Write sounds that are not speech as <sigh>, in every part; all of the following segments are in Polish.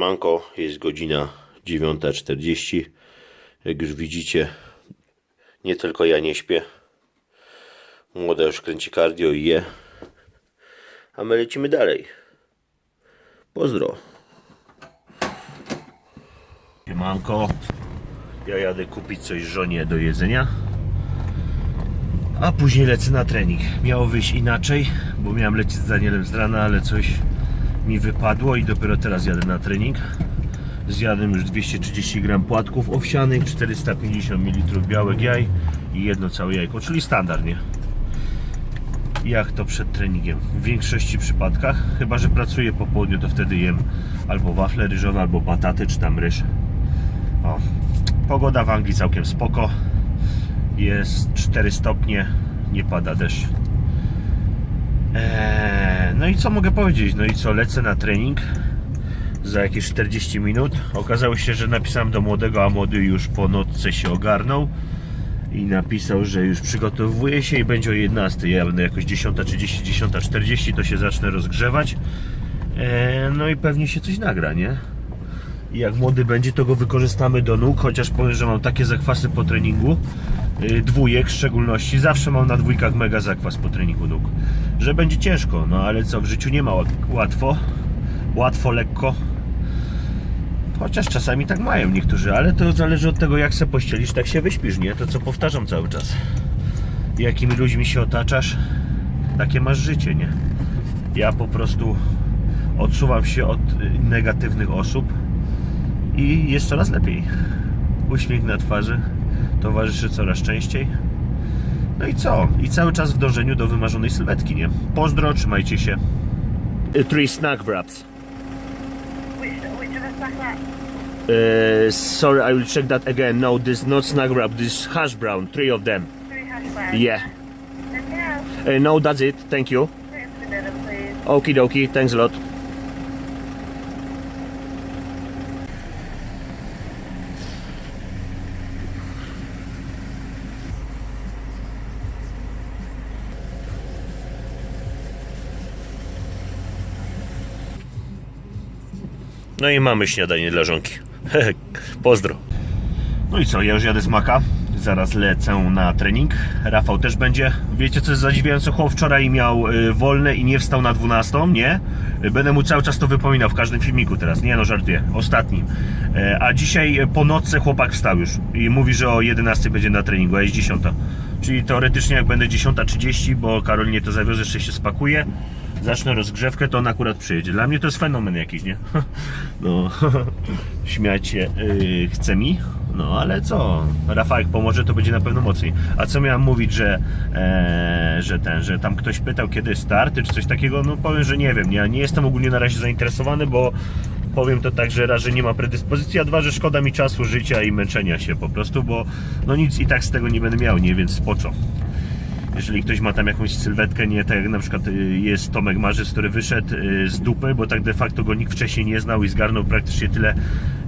Siemanko, jest godzina 9.40. Jak już widzicie, nie tylko ja nie śpię. Młoda już kręci cardio i je. A my lecimy dalej. Pozdro. Siemanko, ja jadę kupić coś żonie do jedzenia. A później lecę na trening. Miało wyjść inaczej, bo miałem lecieć z Danielem z rana, ale coś mi wypadło i dopiero teraz jadę na trening. Zjadłem już 230 gram płatków owsianych, 450 ml białek jaj i jedno całe jajko, czyli standard, nie? Jak to przed treningiem? W większości przypadkach, chyba że pracuję po południu, to wtedy jem albo wafle ryżowe, albo bataty, czy tam ryż. O, pogoda w Anglii całkiem spoko. Jest 4 stopnie, nie pada deszcz. Eee, no i co mogę powiedzieć? No i co, lecę na trening za jakieś 40 minut. Okazało się, że napisałem do młodego, a młody już po nocce się ogarnął i napisał, że już przygotowuje się i będzie o 11. Ja będę jakoś 10.30, 10.40 to się zacznę rozgrzewać. Eee, no i pewnie się coś nagra, nie? I jak młody będzie, to go wykorzystamy do nóg, chociaż powiem, że mam takie zakwasy po treningu, dwójek w szczególności, zawsze mam na dwójkach mega zakwas po treningu nóg, że będzie ciężko, no ale co, w życiu nie ma łat- łatwo, łatwo, lekko, chociaż czasami tak mają niektórzy, ale to zależy od tego, jak se pościelisz, tak się wyśpisz, nie? To co powtarzam cały czas. Jakimi ludźmi się otaczasz, takie masz życie, nie? Ja po prostu odsuwam się od y, negatywnych osób, i jest coraz lepiej. Uśmiech na twarzy towarzyszy coraz częściej. No i co? I cały czas w dążeniu do wymarzonej sylwetki, nie? Pozdro, trzymajcie się. Y, Three snack wraps. Uh, sorry, I will check that again. No, this not snack wrap. This hash brown. Three of them. Three hash browns. Yeah. Uh, no, that's it. Thank you. Okie dokie. Thanks a lot. No i mamy śniadanie dla żonki. Pozdro. No i co, ja już jadę z Maka. Zaraz lecę na trening. Rafał też będzie. Wiecie co jest zadziwiające? Chłop wczoraj miał y, wolne i nie wstał na 12, nie? Będę mu cały czas to wypominał w każdym filmiku teraz. Nie no, żartuję. Ostatnim. E, A dzisiaj po nocy chłopak wstał już i mówi, że o 11 będzie na treningu, a jest 10. Czyli teoretycznie jak będę 10.30, bo Karolinie to zawiozę, jeszcze się spakuje, zacznę rozgrzewkę, to on akurat przyjedzie. Dla mnie to jest fenomen jakiś, nie? <laughs> No, <laughs> śmiać się yy, chce mi, no ale co? Rafałek pomoże, to będzie na pewno mocniej. A co miałem mówić, że, e, że ten, że tam ktoś pytał, kiedy starty, czy coś takiego? No powiem, że nie wiem. Nie, nie jestem ogólnie na razie zainteresowany, bo powiem to tak, że raz, że nie ma predyspozycji, a dwa, że szkoda mi czasu, życia i męczenia się po prostu, bo no nic i tak z tego nie będę miał, nie? Więc po co? Jeżeli ktoś ma tam jakąś sylwetkę, nie tak jak na przykład y, jest Tomek Marzec, który wyszedł y, z dupy, bo tak de facto go nikt wcześniej nie znał i zgarnął praktycznie tyle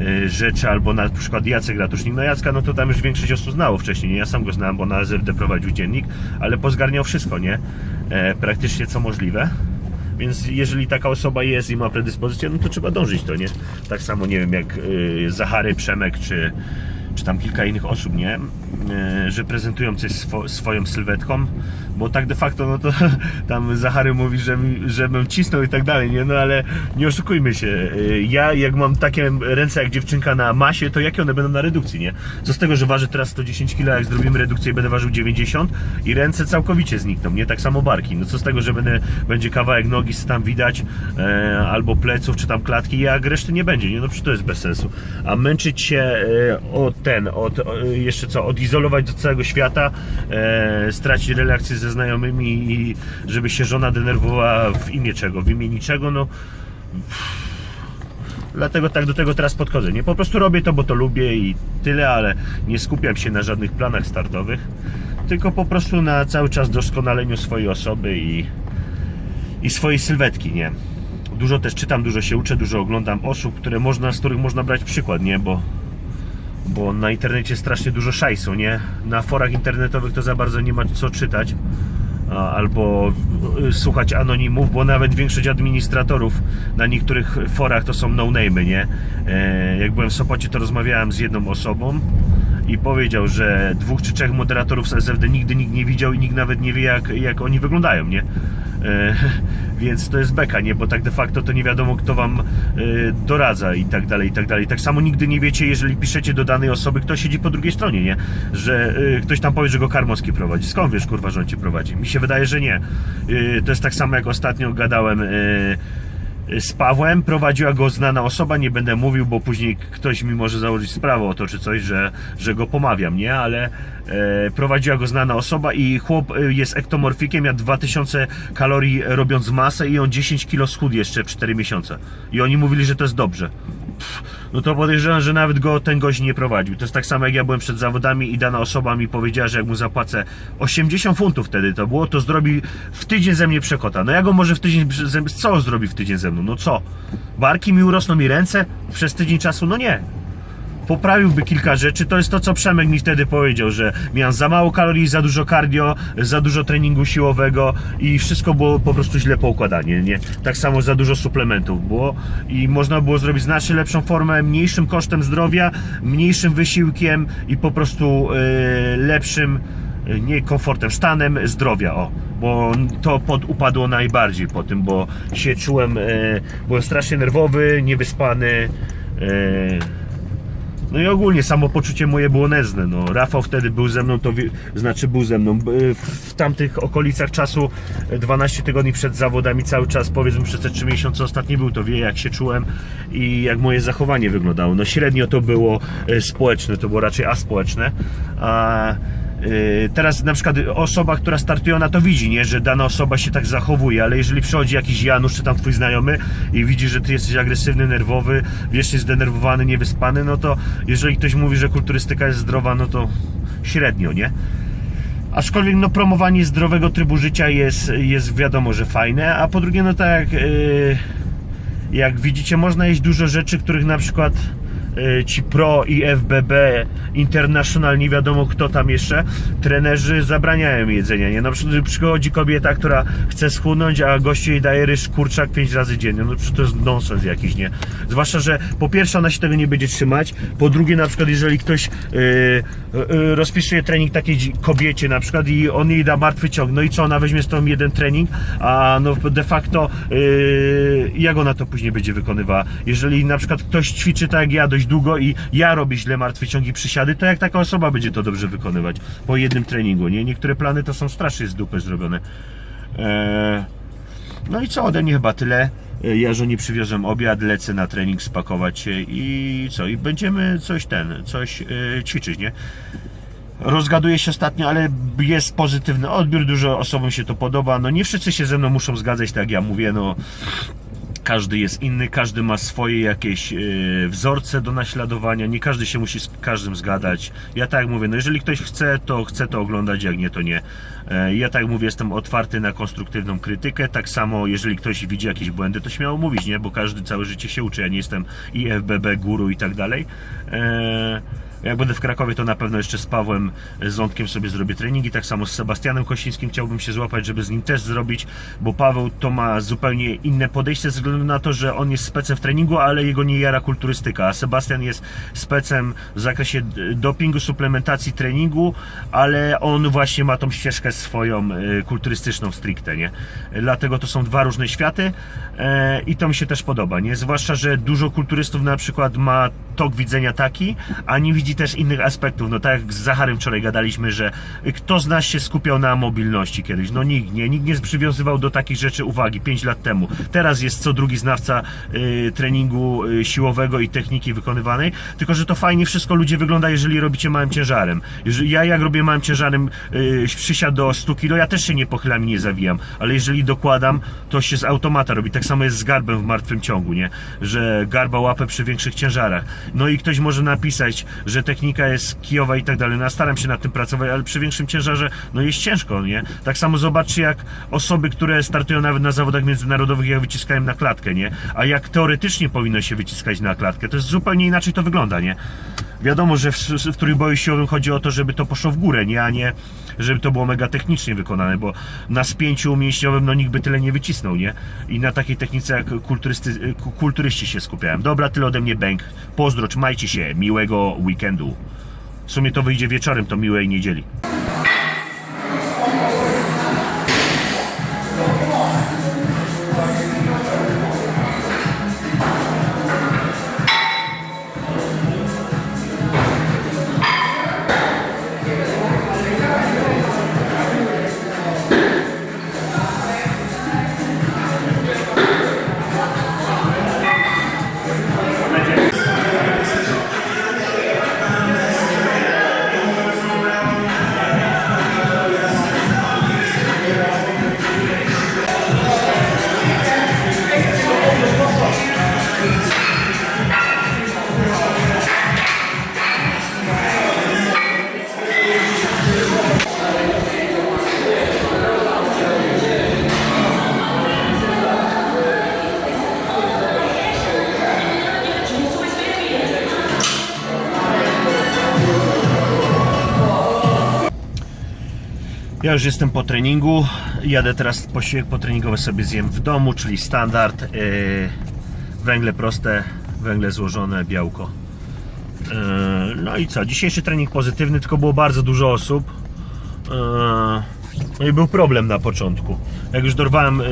y, rzeczy, albo na przykład Jacek Ratusznik. No Jacka, no to tam już większość osób znało wcześniej, nie? Ja sam go znałem, bo na ZRD prowadził dziennik, ale pozgarniał wszystko, nie? E, praktycznie co możliwe. Więc jeżeli taka osoba jest i ma predyspozycję, no to trzeba dążyć to, nie? Tak samo, nie wiem, jak Zachary, Przemek, czy, czy tam kilka innych osób, nie? Y, że prezentują coś swo, swoją sylwetką, bo tak de facto, no to <laughs> tam Zachary mówi, że, żebym cisnął i tak dalej, nie? No ale nie oszukujmy się, y, ja jak mam takie ręce jak dziewczynka na masie, to jakie one będą na redukcji, nie? Co z tego, że waży teraz 110 kg, jak zrobimy redukcję będę ważył 90 i ręce całkowicie znikną, nie? Tak samo barki, no co z tego, że będę, będzie kawałek nogi tam widać, e, albo pleców, czy tam klatki, jak reszty nie będzie, nie? No przecież to jest bez sensu. A męczyć się e, od ten, od, o, jeszcze co, odizolować do całego świata, e, stracić relacje ze znajomymi i żeby się żona denerwowała w imię czego, w imię niczego, no Dlatego tak do tego teraz podchodzę. Nie po prostu robię to, bo to lubię i tyle, ale nie skupiam się na żadnych planach startowych, tylko po prostu na cały czas doskonaleniu swojej osoby i, i swojej sylwetki, nie? Dużo też czytam, dużo się uczę, dużo oglądam osób, które można, z których można brać przykład, nie? Bo, bo na internecie strasznie dużo szajsu, nie? Na forach internetowych to za bardzo nie ma co czytać. albo y, słuchać anonimów, bo nawet większość administratorów na niektórych forach to są no-name'y, nie? E, jak byłem w Sopocie, to rozmawiałem z jedną osobą i powiedział, że dwóch czy trzech moderatorów z SFD nigdy nikt nie widział i nikt nawet nie wie, jak, jak oni wyglądają, nie? E, <laughs> więc to jest beka, nie? Bo tak de facto to nie wiadomo, kto wam e, doradza i tak dalej, i tak dalej. Tak samo nigdy nie wiecie, jeżeli piszecie do danej osoby, kto siedzi po drugiej stronie, nie? Że e, ktoś tam powie, że go Karmowski prowadzi. Skąd wiesz, kurwa, że on cię prowadzi? Mi się wydaje, że nie. E, to jest tak samo, jak ostatnio gadałem... Z Pawłem, prowadziła go znana osoba, nie będę mówił, bo później ktoś mi może założyć sprawę o to czy coś, że, że go pomawiam, nie? Ale e, prowadziła go znana osoba i chłop e, jest ektomorfikiem, ja 2000 kalorii robiąc masę i on 10 kilo schudł jeszcze w 4 miesiące. I oni mówili, że to jest dobrze. Pff, no to podejrzewam, że nawet go ten gość nie prowadził. To jest tak samo jak ja byłem przed zawodami i dana osoba mi powiedziała, że jak mu zapłacę 80 funtów wtedy to było, to zrobi w tydzień ze mnie przekota. No ja go może w tydzień, co zrobi w tydzień ze mną? No co? Barki mi urosną mi ręce przez tydzień czasu? No nie poprawiłby kilka rzeczy. To jest to, co Przemek mi wtedy powiedział, że miałem za mało kalorii, za dużo cardio, za dużo treningu siłowego i wszystko było po prostu źle poukładanie, nie? Tak samo za dużo suplementów było i można było zrobić znacznie lepszą formę, mniejszym kosztem zdrowia, mniejszym wysiłkiem i po prostu yy, lepszym yy, nie komfortem, stanem zdrowia, o, bo to podupadło najbardziej po tym, bo się czułem, yy, byłem strasznie nerwowy, niewyspany, yy, no i ogólnie samopoczucie moje było nędzne. No, Rafał wtedy był ze mną, to znaczy był ze mną. B- W tamtych okolicach czasu, e, 12 tygodni przed zawodami, cały czas, powiedzmy przez te 3 miesiące ostatnie był, to wie jak się czułem i jak moje zachowanie wyglądało. No średnio to było e, społeczne, to było raczej aspołeczne. A Teraz na przykład osoba, która startuje, ona to widzi, nie? że dana osoba się tak zachowuje, ale jeżeli przychodzi jakiś Janusz czy tam twój znajomy i widzi, że ty jesteś agresywny, nerwowy, wiecznie zdenerwowany, niewyspany, no to jeżeli ktoś mówi, że kulturystyka jest zdrowa, no to średnio, nie? Aczkolwiek no, promowanie zdrowego trybu życia jest, jest wiadomo, że fajne, a po drugie, no tak jak, yy, jak widzicie, można jeść dużo rzeczy, których na przykład ci pro i FBB, International, nie wiadomo kto tam jeszcze, trenerzy zabraniają jedzenia, nie? Na przykład przychodzi kobieta, która chce schudnąć, a gościu jej daje ryż kurczak 5 razy dziennie, no przecież to jest nonsens jakiś, nie? Zwłaszcza, że po pierwsze ona się tego nie będzie trzymać, po drugie na przykład jeżeli ktoś yy, yy, rozpisuje trening takiej kobiecie na przykład i on jej da martwy ciąg, no i co, ona weźmie z tą jeden trening, a no de facto yy, jak ona to później będzie wykonywała? Jeżeli na przykład ktoś ćwiczy tak jak ja dość długo i ja robię źle martwy ciąg i przysiady, to jak taka osoba będzie to dobrze wykonywać po jednym treningu, nie? Niektóre plany to są strasznie z dupy zrobione. Eee, no i co, ode mnie chyba tyle. E, Ja żonie przywiozłem obiad, lecę na trening spakować się i co? I będziemy coś ten, coś e, ćwiczyć, nie? Rozgaduję się ostatnio, ale jest pozytywny odbiór, dużo osobom się to podoba. No nie wszyscy się ze mną muszą zgadzać, tak jak ja mówię, no każdy jest inny, każdy ma swoje jakieś e, wzorce do naśladowania, nie każdy się musi z każdym zgadać. Ja tak mówię, no jeżeli ktoś chce, to chce to oglądać, jak nie, to nie. E, Ja tak mówię, jestem otwarty na konstruktywną krytykę, tak samo jeżeli ktoś widzi jakieś błędy, to śmiało mówić, nie? Bo każdy całe życie się uczy, ja nie jestem i FBB, guru i tak dalej. E, Jak będę w Krakowie, to na pewno jeszcze z Pawłem Zątkiem sobie zrobię treningi. Tak samo z Sebastianem Kosińskim chciałbym się złapać, żeby z nim też zrobić, bo Paweł to ma zupełnie inne podejście ze względu na to, że on jest specem w treningu, ale jego nie jara kulturystyka, a Sebastian jest specem w zakresie dopingu, suplementacji treningu, ale on właśnie ma tą ścieżkę swoją e, kulturystyczną stricte, nie? Dlatego to są dwa różne światy e, i to mi się też podoba, nie? Zwłaszcza, że dużo kulturystów na przykład ma tok widzenia taki, a nie widzi też innych aspektów. No tak jak z Zacharem wczoraj gadaliśmy, że kto z nas się skupiał na mobilności kiedyś? No nikt, nie. Nikt nie przywiązywał do takich rzeczy uwagi 5 lat temu. Teraz jest co drugi znawca y, treningu y, siłowego i techniki wykonywanej, tylko że to fajnie wszystko ludzie wygląda, jeżeli robicie małym ciężarem. Jeżeli, ja jak robię małym ciężarem y, przysiad do 100 kg, ja też się nie pochylam i nie zawijam, ale jeżeli dokładam, to się z automata robi. Tak samo jest z garbem w martwym ciągu, nie? Że garba łapę przy większych ciężarach. No i ktoś może napisać, że że technika jest kijowa i tak dalej. No, staram się nad tym pracować, ale przy większym ciężarze no jest ciężko, nie? Tak samo zobaczcie, jak osoby, które startują nawet na zawodach międzynarodowych, jak wyciskają na klatkę, nie? A jak teoretycznie powinno się wyciskać na klatkę, to jest zupełnie inaczej to wygląda, nie? Wiadomo, że w, w trójboju siłowym chodzi o to, żeby to poszło w górę, nie? A nie, żeby to było mega technicznie wykonane, bo na spięciu mięśniowym no nikt by tyle nie wycisnął, nie? I na takiej technice jak kulturysty, ku- kulturyści się skupiałem. Dobra, tyle ode mnie bęk. Pozdro, trzymajcie się, miłego weekendu. W sumie to wyjdzie wieczorem, to miłej niedzieli. Już jestem po treningu. Jadę teraz posiłek potreningowy sobie zjem w domu, czyli standard. Yy, węgle proste, węgle złożone, białko. Yy, no i co? Dzisiejszy trening pozytywny, tylko było bardzo dużo osób. Yy, no i był problem na początku. Jak już dorwałem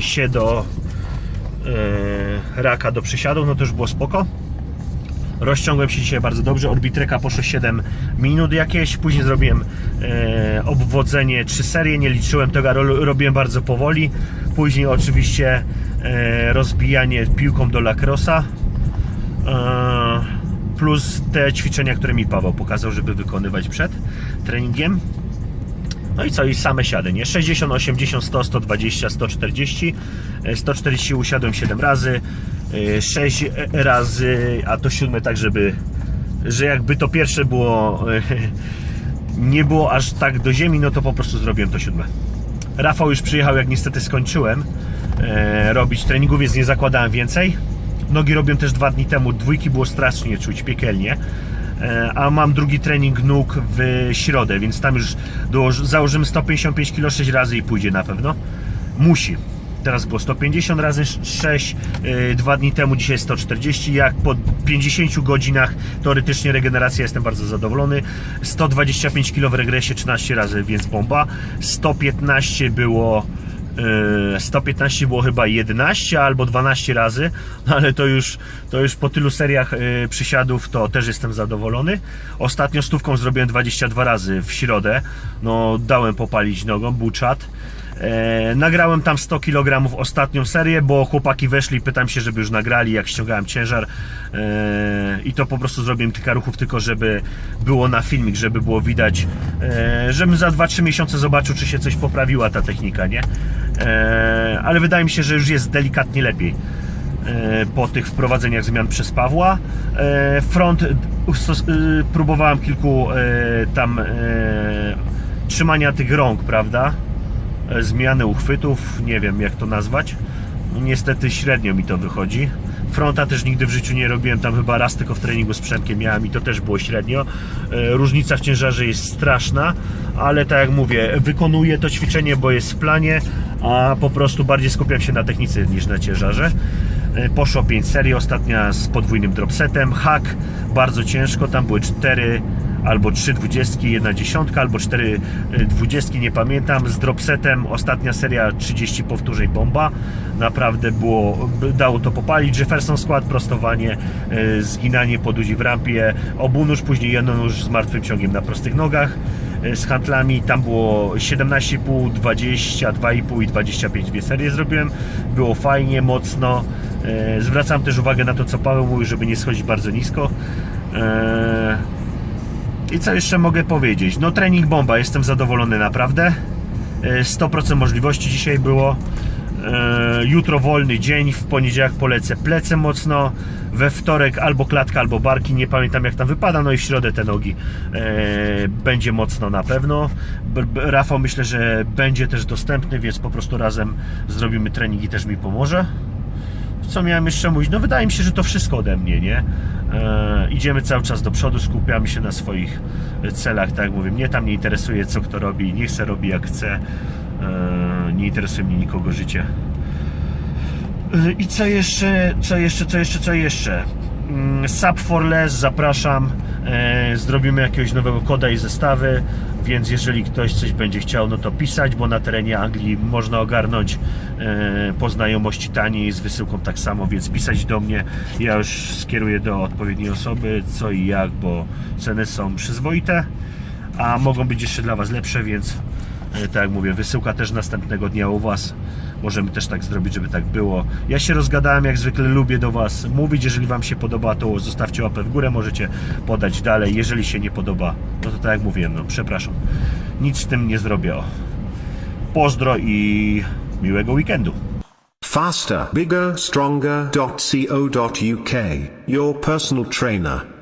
się do raka do przysiadów, no to już było spoko. Rozciągłem się dzisiaj bardzo dobrze. Orbitreka poszło 7 minut jakieś. Później zrobiłem e, obwodzenie 3 serie. Nie liczyłem tego, ro, robiłem bardzo powoli. Później oczywiście e, rozbijanie piłką do lacrosa. E, plus te ćwiczenia, które mi Paweł pokazał, żeby wykonywać przed treningiem. No i co? I same siady, nie? 60, 80, 100, 120, 140. E, 140 usiadłem 7 razy. 6 razy, a to siódme tak, żeby że jakby to pierwsze było e, nie było aż tak do ziemi, no to po prostu zrobiłem to siódme. Rafał już przyjechał, jak niestety skończyłem robić treningu, więc nie zakładałem więcej. Nogi robiłem też dwa dni temu, dwójki było strasznie czuć, piekielnie. A mam drugi trening nóg w środę, więc tam już założymy 155 kg 6 razy i pójdzie na pewno. Musi. Teraz było 150 razy 6, yy, dwa dni temu, dzisiaj 140. Jak po 50 godzinach teoretycznie regeneracja jestem bardzo zadowolony. 125 kg w regresie 13 razy, więc bomba. 115 było yy, 115 było chyba 11 albo 12 razy, no <laughs> ale to już, to już po tylu seriach yy, przysiadów to też jestem zadowolony. Ostatnio stówką zrobiłem 22 razy w środę. No dałem popalić nogą, był czat. E, nagrałem tam 100 kg ostatnią serię, bo chłopaki weszli, pytam się, żeby już nagrali, jak ściągałem ciężar e, i to po prostu zrobiłem kilka ruchów, tylko żeby było na filmik, żeby było widać, e, żebym za 2-3 miesiące zobaczył, czy się coś poprawiła ta technika, nie? E, ale wydaje mi się, że już jest delikatnie lepiej e, po tych wprowadzeniach zmian przez Pawła. E, Front e, próbowałem kilku tam trzymania tych rąk, prawda? E, Zmiany uchwytów, nie wiem jak to nazwać. No, Niestety średnio mi to wychodzi. Fronta też nigdy w życiu nie robiłem, tam chyba raz tylko w treningu z miałem i to też było średnio. E, Różnica w ciężarze jest straszna, ale tak jak mówię, wykonuję to ćwiczenie, bo jest w planie, a po prostu bardziej skupiam się na technice niż na ciężarze. E, Poszło 5 serii, ostatnia z podwójnym dropsetem. Hak bardzo ciężko, tam były 4 albo 3 dwudziestki, jedna dziesiątka, albo 4 dwudziestki, nie pamiętam. Z dropsetem ostatnia seria 30 powtórzeń bomba. Naprawdę było, dało to popalić. Jefferson skład, prostowanie, e, zginanie po w rampie, obunóż, później jednonóż z martwym ciągiem na prostych nogach e, z handlami. Tam było 17,5, 22,5 i 25 dwie serie zrobiłem. Było fajnie, mocno. E, Zwracam też uwagę na to, co Paweł mówił, żeby nie schodzić bardzo nisko. I co jeszcze mogę powiedzieć? No trening bomba, jestem zadowolony naprawdę. E, 100% możliwości dzisiaj było. E, jutro wolny dzień, w poniedziałek polecę plece mocno, we wtorek albo klatka, albo barki, nie pamiętam jak tam wypada, no i w środę te nogi e, będzie mocno na pewno. Rafał myślę, że będzie też dostępny, więc po prostu razem zrobimy trening i też mi pomoże. Co miałem jeszcze mówić? No wydaje mi się, że to wszystko ode mnie, nie? E, idziemy cały czas do przodu, skupiamy się na swoich celach, tak jak mówię. Mnie tam nie interesuje, co kto robi, niech se robi jak chce. E, nie interesuje mnie nikogo życie. E, I co jeszcze, co jeszcze, co jeszcze, co jeszcze? Mm, Sub for less, zapraszam. E, zrobimy jakiegoś nowego koda i zestawy, więc jeżeli ktoś coś będzie chciał, no to pisać, bo na terenie Anglii można ogarnąć e, po taniej z wysyłką tak samo, więc pisać do mnie. Ja już skieruję do odpowiedniej osoby, co i jak, bo ceny są przyzwoite, a mogą być jeszcze dla Was lepsze, więc tak jak mówię, wysyłka też następnego dnia u Was. Możemy też tak zrobić, żeby tak było. Ja się rozgadałem, jak zwykle lubię do Was mówić. Jeżeli Wam się podoba, to zostawcie łapę w górę, możecie podać dalej. Jeżeli się nie podoba, no to tak jak mówiłem, no przepraszam. Nic z tym nie zrobię. Pozdro i miłego weekendu. Faster, bigger, stronger.co.uk, your personal trainer.